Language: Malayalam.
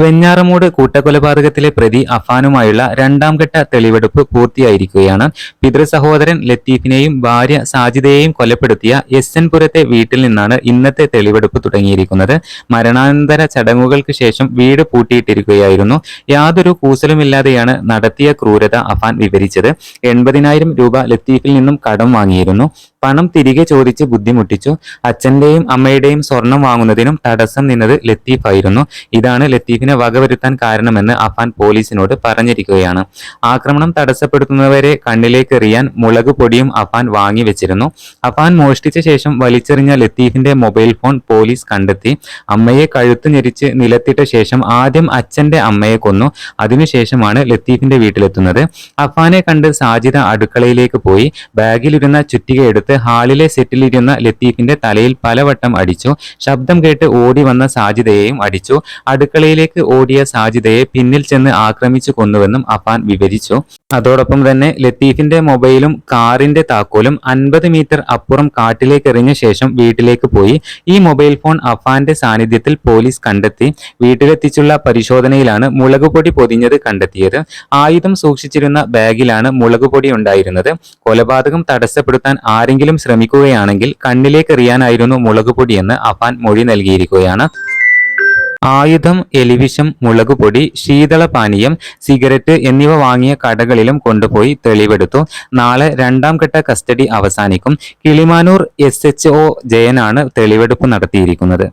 വെഞ്ഞാറമൂട് കൂട്ടക്കൊലപാതകത്തിലെ പ്രതി അഫാനുമായുള്ള രണ്ടാം ഘട്ട തെളിവെടുപ്പ് പൂർത്തിയായിരിക്കുകയാണ്. പിതൃസഹോദരൻ ലത്തീഫിനെയും ഭാര്യ സാജിദയെയും കൊലപ്പെടുത്തിയ എസ് എൻ പുരത്തെ വീട്ടിൽ നിന്നാണ് ഇന്നത്തെ തെളിവെടുപ്പ് തുടങ്ങിയിരിക്കുന്നത്. മരണാനന്തര ചടങ്ങുകൾക്ക് ശേഷം വീട് പൂട്ടിയിട്ടിരിക്കുകയായിരുന്നു. യാതൊരു കൂസലുമില്ലാതെയാണ് നടത്തിയ ക്രൂരത അഫാൻ വിവരിച്ചത്. എൺപതിനായിരം രൂപ ലത്തീഫിൽ നിന്നും കടം വാങ്ങിയിരുന്നു. പണം തിരികെ ചോദിച്ച് ബുദ്ധിമുട്ടിച്ചു. അച്ഛന്റെയും അമ്മയുടെയും സ്വർണം വാങ്ങുന്നതിനും തടസ്സം നിന്നത് ലത്തീഫായിരുന്നു. ഇതാണ് ലത്തീഫിനെ വകവരുത്താൻ കാരണമെന്ന് അഫാൻ പോലീസിനോട് പറഞ്ഞിരിക്കുകയാണ്. ആക്രമണം തടസ്സപ്പെടുത്തുന്നവരെ കണ്ണിലേക്ക് എറിയാൻ മുളക് പൊടിയും അഫാൻ വാങ്ങിവെച്ചിരുന്നു അഫാൻ മോഷ്ടിച്ച ശേഷം വലിച്ചെറിഞ്ഞ ലത്തീഫിന്റെ മൊബൈൽ ഫോൺ പോലീസ് കണ്ടെത്തി. അമ്മയെ കഴുത്ത് ഞെരിച്ച് നിലത്തിട്ട ശേഷം ആദ്യം അച്ഛന്റെ അമ്മയെ കൊന്നു. അതിനുശേഷമാണ് ലത്തീഫിന്റെ വീട്ടിലെത്തുന്നത്. അഫാനെ കണ്ട് സാജിദ അടുക്കളയിലേക്ക് പോയി. ബാഗിലിരുന്ന ചുറ്റിക എടുത്ത് ഹാളിലെ സെറ്റിലിരുന്ന ലത്തീഫിന്റെ തലയിൽ പലവട്ടം അടിച്ചു. ശബ്ദം കേട്ട് ഓടി വന്ന സാജിദയെയും അടിച്ചു. അടുക്കളയിലേക്ക് ഓടിയ സാജിദയെ പിന്നിൽ ചെന്ന് ആക്രമിച്ചു കൊന്നുവെന്നും അഫാൻ വിവരിച്ചു. അതോടൊപ്പം തന്നെ ലത്തീഫിന്റെ മൊബൈലും കാറിന്റെ താക്കോലും അൻപത് മീറ്റർ അപ്പുറം കാട്ടിലേക്ക് എറിഞ്ഞ ശേഷം വീട്ടിലേക്ക് പോയി. ഈ മൊബൈൽ ഫോൺ അഫാന്റെ സാന്നിധ്യത്തിൽ പോലീസ് കണ്ടെത്തി. വീട്ടിലെത്തിച്ചുള്ള പരിശോധനയിലാണ് മുളകുപൊടി പൊതിഞ്ഞത് കണ്ടെത്തിയത്. ആയുധം സൂക്ഷിച്ചിരുന്ന ബാഗിലാണ് മുളകുപൊടി ഉണ്ടായിരുന്നത്. കൊലപാതകം തടസ്സപ്പെടുത്താൻ ആരെങ്കിലും ശ്രമിക്കുകയാണെങ്കിൽ കണ്ണിലേക്ക് എറിയാനായിരുന്നു മുളക് പൊടിയെന്ന് അഫാൻ മൊഴി നൽകിയിരിക്കുകയാണ്. ആയുധം എലിവിഷം മുളകുപൊടി ശീതളപാനീയം സിഗരറ്റ് എന്നിവ വാങ്ങിയ കടകളിലും കൊണ്ടുപോയി തെളിവെടുത്തു. നാളെ രണ്ടാം ഘട്ട കസ്റ്റഡി അവസാനിക്കും. കിളിമാനൂർ എസ് എച്ച് ഒ ജയനാണ് തെളിവെടുപ്പ് നടത്തിയിരിക്കുന്നത്.